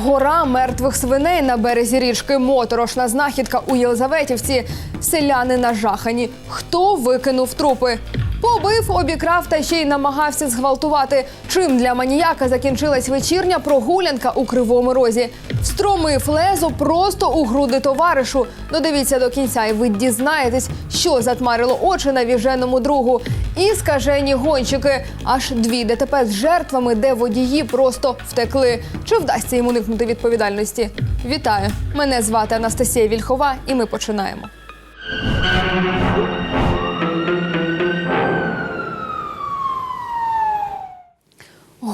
Гора мертвих свиней на березі річки. Моторошна знахідка у Єлизаветівці. Селяни нажахані. Хто викинув трупи? Побив, обікрав та ще й намагався зґвалтувати. Чим для маніяка закінчилась вечірня прогулянка у кривому розі. Встромив лезо просто у груди товаришу. Додивіться до кінця, і ви дізнаєтесь, що затмарило очі на віженому другу. І скажені гонщики. Аж дві ДТП з жертвами, де водії просто втекли. Чи вдасться їм уникнути відповідальності? Вітаю! Мене звати Анастасія Вільхова, і ми починаємо.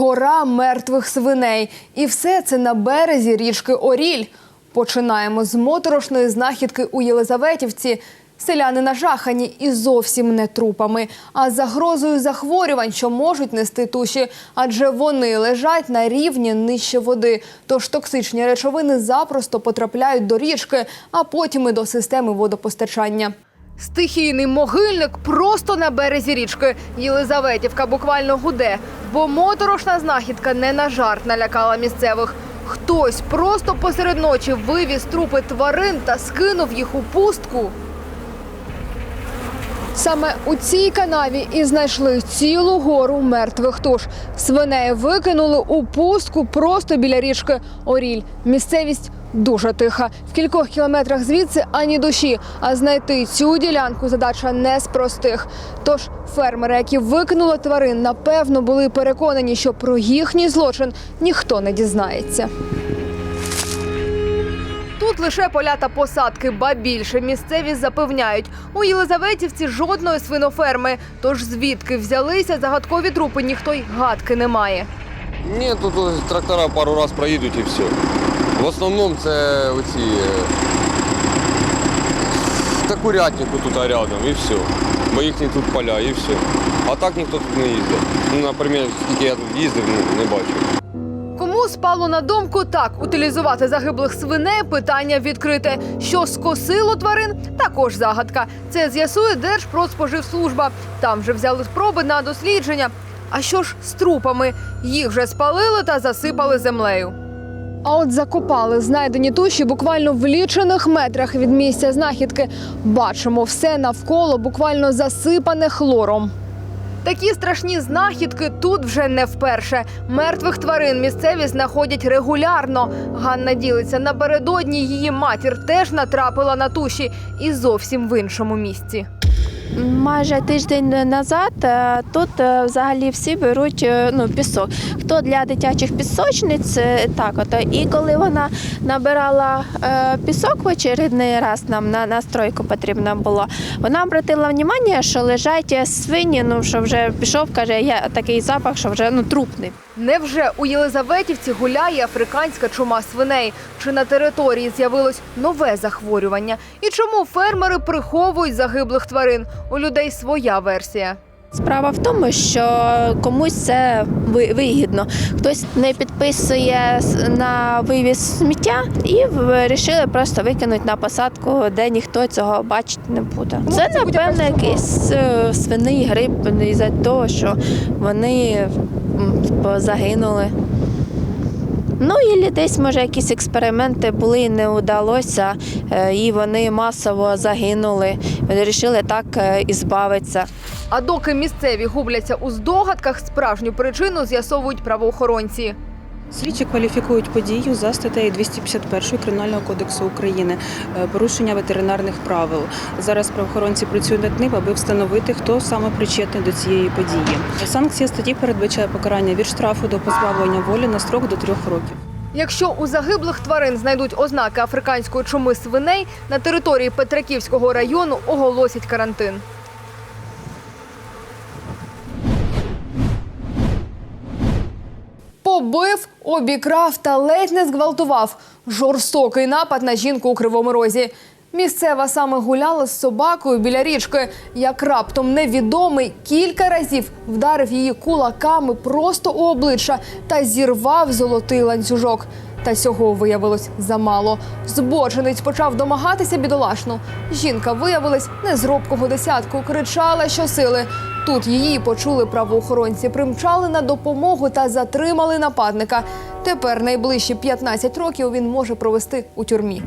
Гора мертвих свиней. І все це на березі річки Оріль. Починаємо з моторошної знахідки у Єлизаветівці. Селяни нажахані і зовсім не трупами, а загрозою захворювань, що можуть нести туші, адже вони лежать на рівні нижче води. Тож токсичні речовини запросто потрапляють до річки, а потім і до системи водопостачання. Стихійний могильник просто на березі річки. Єлизаветівка буквально гуде, бо моторошна знахідка не на жарт налякала місцевих. Хтось просто посеред ночі вивіз трупи тварин та скинув їх у пустку. Саме у цій канаві і знайшли цілу гору мертвих туш. Свиней викинули у пустку просто біля річки Оріль. Місцевість дуже тиха. В кількох кілометрах звідси ані душі. А знайти цю ділянку задача не з простих. Тож фермери, які викинули тварин, напевно були переконані, що про їхній злочин ніхто не дізнається. Тут лише поля та посадки, ба більше місцеві запевняють. У Єлизаветівці жодної свиноферми. Тож звідки взялися загадкові трупи, ніхто й гадки не має. Ні, тут трактора пару раз проїдуть і все. В основному це оці е, та курятнику тут рядом і все. Бо їхні тут поля і все. А так ніхто тут не їздить. Ну, наприклад, скільки я тут їздив, не бачив. Кому спало на думку так утилізувати загиблих свиней? Питання відкрите. Що скосило тварин? Також загадка. Це з'ясує Держпродспоживслужба. Там вже взяли спроби на дослідження. А що ж з трупами? Їх вже спалили та засипали землею. А от закопали знайдені туші буквально в лічених метрах від місця знахідки. Бачимо все навколо буквально засипане хлором. Такі страшні знахідки тут вже не вперше. Мертвих тварин місцеві знаходять регулярно. Ганна ділиться напередодні її матір теж натрапила на туші і зовсім в іншому місці. Майже тиждень назад е, тут е, взагалі всі беруть е, ну, пісок. Хто для дитячих пісочниць, так от. І коли вона набирала пісок в очередний раз, нам на, на стройку потрібно було, вона обратила увагу, що лежать свині, ну що вже пішов, каже, я такий запах, що вже ну, трупний. Невже у Єлизаветівці гуляє африканська чума свиней? Чи на території з'явилось нове захворювання? І чому фермери приховують загиблих тварин? У людей своя версія. Справа в тому, що комусь це ви- вигідно. Хтось не підписує на вивіз сміття і вирішили просто викинути на посадку, де ніхто цього бачити не буде. Це напевно якийсь е, свиний грип із-за того, що вони м, загинули. Ну і десь, може, якісь експерименти були, не вдалося, е, і вони масово загинули. Вирішили так е, і збавитися. А доки місцеві губляться у здогадках, справжню причину з'ясовують правоохоронці. Слідчі кваліфікують подію за статтею 251 Кримінального кодексу України е, порушення ветеринарних правил. Зараз правоохоронці працюють над ним, аби встановити, хто саме причетний до цієї події. Санкція статті передбачає покарання від штрафу до позбавлення волі на строк до трьох років. Якщо у загиблих тварин знайдуть ознаки африканської чуми свиней, на території Петриківського району оголосять карантин. Побив, обікрав та ледь не зґвалтував. Жорстокий напад на жінку у Кривому Розі. Місцева саме гуляла з собакою біля річки. Як раптом невідомий кілька разів вдарив її кулаками просто у обличчя та зірвав золотий ланцюжок. Та цього виявилось замало. Збочинець почав домагатися бідолашну. Жінка виявилась не з робкого десятку, кричала щосили. Тут її почули правоохоронці, примчали на допомогу та затримали нападника. Тепер найближчі 15 років він може провести у тюрмі.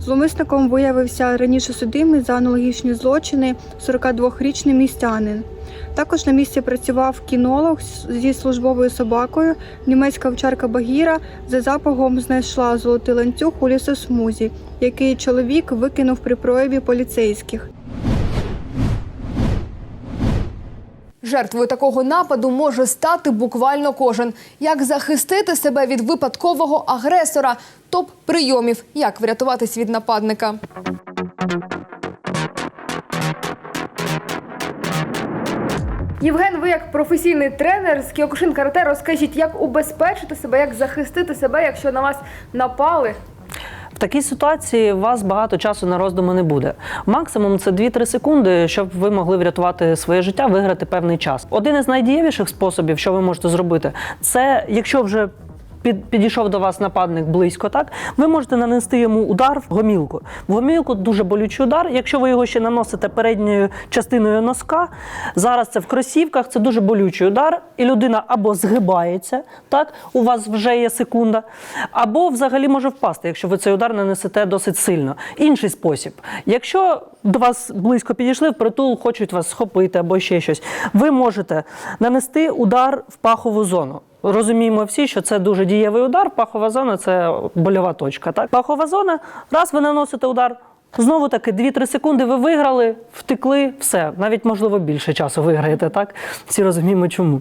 Зловмисником виявився раніше судимий за аналогічні злочини 42-річний містянин. Також на місці працював кінолог зі службовою собакою. Німецька овчарка Багіра за запахом знайшла золотий ланцюг у лісосмузі, який чоловік викинув при прояві поліцейських. Жертвою такого нападу може стати буквально кожен. Як захистити себе від випадкового агресора? Топ прийомів, як врятуватись від нападника. Євген, ви як професійний тренер з Кіокушин карате, розкажіть, як убезпечити себе, як захистити себе, якщо на вас напали. В такій ситуації у вас багато часу на роздуми не буде. Максимум це 2-3 секунди, щоб ви могли врятувати своє життя, виграти певний час. Один із найдієвіших способів, що ви можете зробити, це якщо вже під, підійшов до вас нападник близько, так ви можете нанести йому удар в гомілку. В гомілку дуже болючий удар. Якщо ви його ще наносите передньою частиною носка, зараз це в кросівках, це дуже болючий удар, і людина або згибається, так у вас вже є секунда, або взагалі може впасти, якщо ви цей удар нанесете досить сильно. Інший спосіб, якщо до вас близько підійшли, впритул хочуть вас схопити або ще щось, ви можете нанести удар в пахову зону. Розуміємо всі, що це дуже дієвий удар. Пахова зона це больова точка. Так? Пахова зона, раз ви наносите удар, знову таки 2-3 секунди ви виграли, втекли, все. Навіть можливо більше часу виграєте, так? Всі розуміємо чому.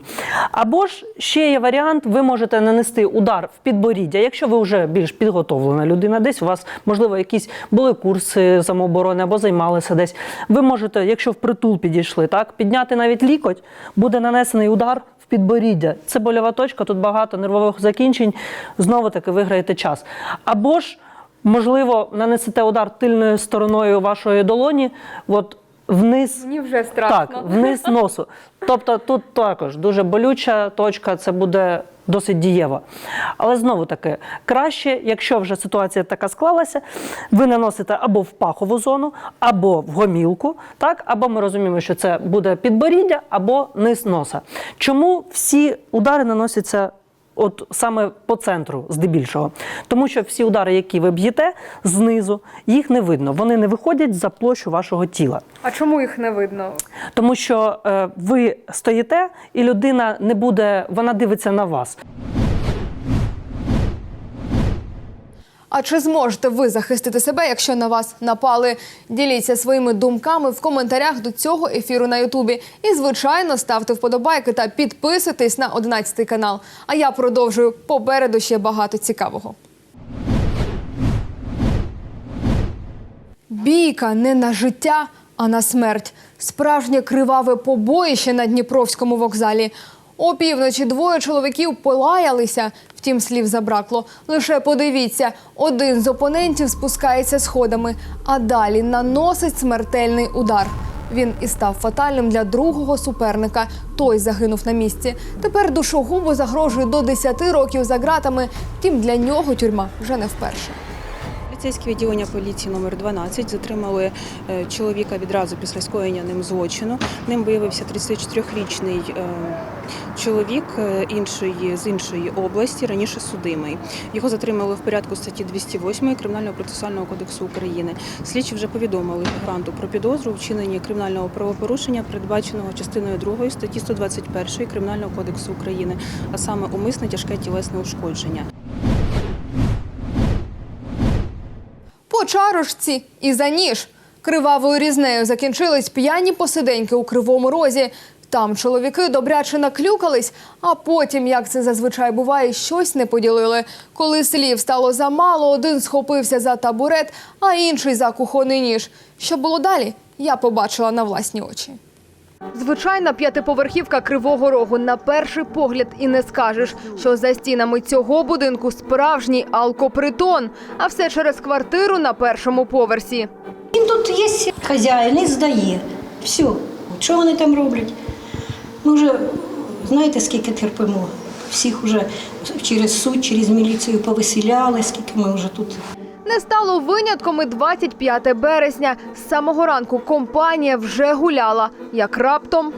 Або ж ще є варіант, ви можете нанести удар в підборіддя, якщо ви вже більш підготовлена людина, десь у вас, можливо, якісь були курси самооборони або займалися десь. Ви можете, якщо впритул підійшли, так, підняти навіть лікоть, буде нанесений удар в підборіддя. Це больова точка, тут багато нервових закінчень. Знову таки виграєте час. Або ж, можливо, нанесете удар тильною стороною вашої долоні. От Вниз Мені вже страшно. так, вниз носу. Тобто тут також дуже болюча точка, це буде досить дієво. Але знову таки, краще, якщо вже ситуація така склалася, ви наносите або в пахову зону, або в гомілку, так, або ми розуміємо, що це буде підборіддя, або низ носа. Чому всі удари наносяться? От саме по центру, здебільшого, тому що всі удари, які ви б'єте знизу, їх не видно. Вони не виходять за площу вашого тіла. А чому їх не видно? Тому що е, ви стоїте, і людина не буде, вона дивиться на вас. А чи зможете ви захистити себе, якщо на вас напали? Діліться своїми думками в коментарях до цього ефіру на Ютубі. І, звичайно, ставте вподобайки та підписуйтесь на 11 канал. А я продовжую попереду ще багато цікавого. Бійка не на життя, а на смерть. Справжнє криваве побоїще на Дніпровському вокзалі. Опівночі двоє чоловіків полаялися, втім слів забракло. Лише подивіться, один з опонентів спускається сходами, а далі наносить смертельний удар. Він і став фатальним для другого суперника. Той загинув на місці. Тепер душогубу загрожує до 10 років за ґратами. Втім, для нього тюрма вже не вперше. Поліцейське відділення поліції номер 12 затримали е, чоловіка відразу після скоєння ним злочину. Ним виявився 34-річний е, чоловік е, іншої з іншої області, раніше судимий. Його затримали в порядку статті 208 Кримінального процесуального кодексу України. Слідчі вже повідомили гранту про підозру вчиненні кримінального правопорушення, передбаченого частиною 2 статті 121 Кримінального кодексу України, а саме умисне тяжке тілесне ушкодження. По чарочці і за ніж. Кривавою різнею закінчились п'яні посиденьки у Кривому Розі. Там чоловіки добряче наклюкались, а потім, як це зазвичай буває, щось не поділили. Коли слів стало замало, один схопився за табурет, а інший за кухонний ніж. Що було далі, я побачила на власні очі. Звичайна п'ятиповерхівка Кривого Рогу на перший погляд і не скажеш, що за стінами цього будинку справжній алкопритон, а все через квартиру на першому поверсі. Він тут є хазяїн і здає. Все. Що вони там роблять? Ми вже знаєте, скільки терпимо. Всіх вже через суд, через міліцію повиселяли, скільки ми вже тут. Не стало винятком і 25 березня. З самого ранку компанія вже гуляла. Як раптом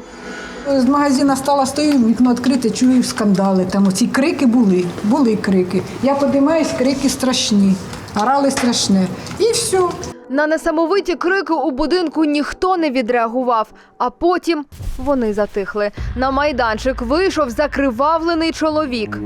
З магазина стала стою, вікно відкрите, чую скандали. Там оці крики були, були крики. Я подимаюсь, крики страшні, орали страшне. І все. На несамовиті крики у будинку ніхто не відреагував, а потім вони затихли. На майданчик вийшов закривавлений чоловік.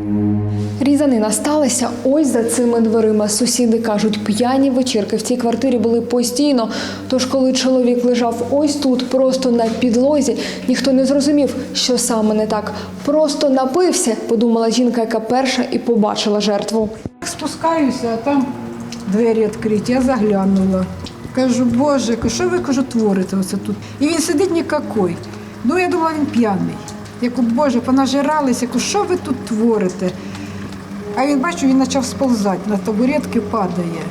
Різанина сталася ось за цими дверима. Сусіди кажуть, п'яні вечірки в цій квартирі були постійно. Тож, коли чоловік лежав ось тут, просто на підлозі, ніхто не зрозумів, що саме не так. Просто напився, подумала жінка, яка перша і побачила жертву. Спускаюся, а там двері відкриті. Я заглянула. Кажу, Боже, що ви кажу, творите оце тут? І він сидить нікакой. Ну, я думала, він п'яний. Я кажу, Боже, понажиралися, що ви тут творите? А він бачу, він почав сползати на табуретки, падає.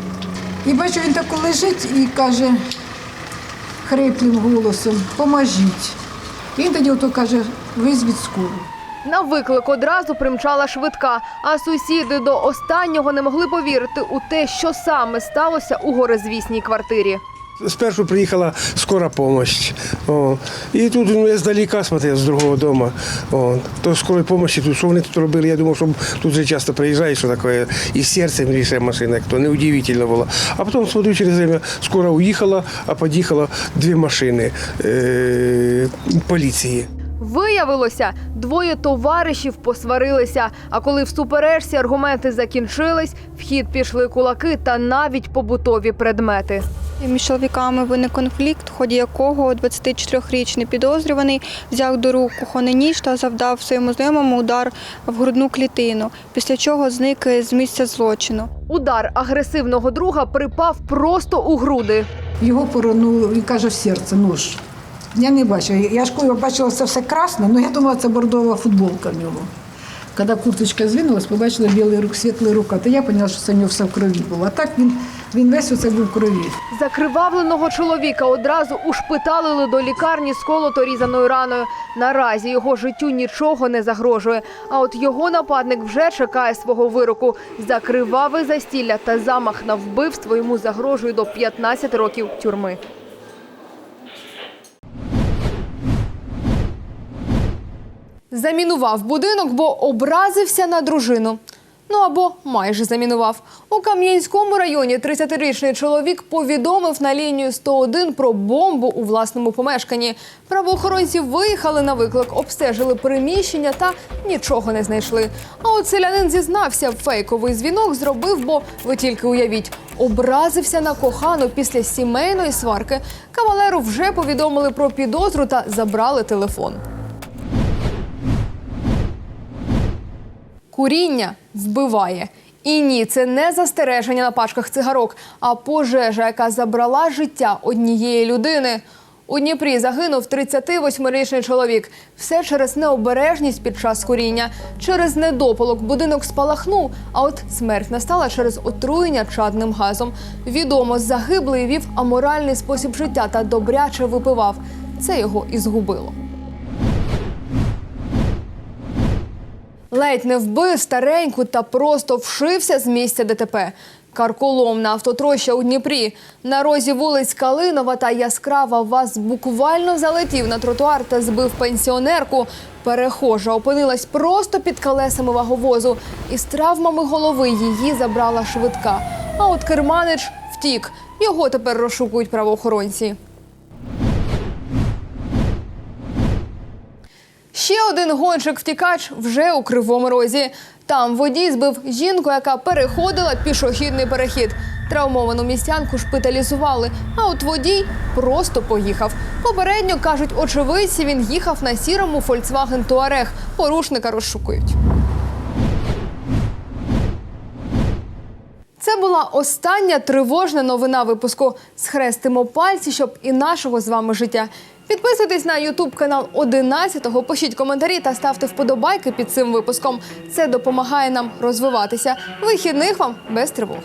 І бачу, він так лежить і каже хриплим голосом, поможіть. Він тоді ото каже, визвіть скору. На виклик одразу примчала швидка, а сусіди до останнього не могли повірити у те, що саме сталося у горизвісній квартирі. Спершу приїхала скора помощь. І тут ну, я здалека смотрел, з другого дома. О. То скорої помощі, тут, що вони тут робили, я думав, що тут вже часто приїжджають, що таке, і серцем ріше машина, то неудивительно було. А потім смотрю, через время скоро уїхала, а під'їхало дві машини е- поліції. Виявилося, двоє товаришів посварилися. А коли в суперечці аргументи закінчились, в хід пішли кулаки та навіть побутові предмети. Між чоловіками виник конфлікт, в ході якого 24-річний підозрюваний взяв до рук кухонний ніж та завдав своєму знайомому удар в грудну клітину, після чого зник з місця злочину. Удар агресивного друга припав просто у груди. Його поронуло, він каже, в серце нож. Я не бачила. Я ж коли бачила це все красне, але я думала, це бордова футболка в нього. Коли курточка звинулась, побачила білий рук, світлий рука, то я зрозуміла, що це в нього все в крові було. А так він, він весь оце був в крові. Закривавленого чоловіка одразу ушпиталили до лікарні з колото різаною раною. Наразі його життю нічого не загрожує. А от його нападник вже чекає свого вироку. За криваве застілля та замах на вбивство йому загрожує до 15 років тюрми. Замінував будинок, бо образився на дружину. Ну або майже замінував. У Кам'янському районі 30-річний чоловік повідомив на лінію 101 про бомбу у власному помешканні. Правоохоронці виїхали на виклик, обстежили приміщення та нічого не знайшли. А от селянин зізнався, фейковий дзвінок зробив, бо ви тільки уявіть, образився на кохану після сімейної сварки. Кавалеру вже повідомили про підозру та забрали телефон. Куріння вбиває. І ні, це не застереження на пачках цигарок, а пожежа, яка забрала життя однієї людини. У Дніпрі загинув 38-річний чоловік. Все через необережність під час куріння. Через недопалок будинок спалахнув, а от смерть настала через отруєння чадним газом. Відомо, загиблий вів аморальний спосіб життя та добряче випивав. Це його і згубило. Ледь не вбив стареньку та просто вшився з місця ДТП. Карколом на автотроща у Дніпрі. На розі вулиць Калинова та Яскрава ВАЗ буквально залетів на тротуар та збив пенсіонерку. Перехожа опинилась просто під колесами ваговозу. Із травмами голови її забрала швидка. А от керманич втік. Його тепер розшукують правоохоронці. Ще один гонщик-втікач вже у кривому розі. Там водій збив жінку, яка переходила пішохідний перехід. Травмовану містянку шпиталізували, а от водій просто поїхав. Попередньо кажуть, очевидці він їхав на сірому Volkswagen Touareg. Порушника розшукують. Це була остання тривожна новина випуску. Схрестимо пальці, щоб і нашого з вами життя. Підписуйтесь на Ютуб канал 11-го, пишіть коментарі та ставте вподобайки під цим випуском. Це допомагає нам розвиватися. Вихідних вам без тривог.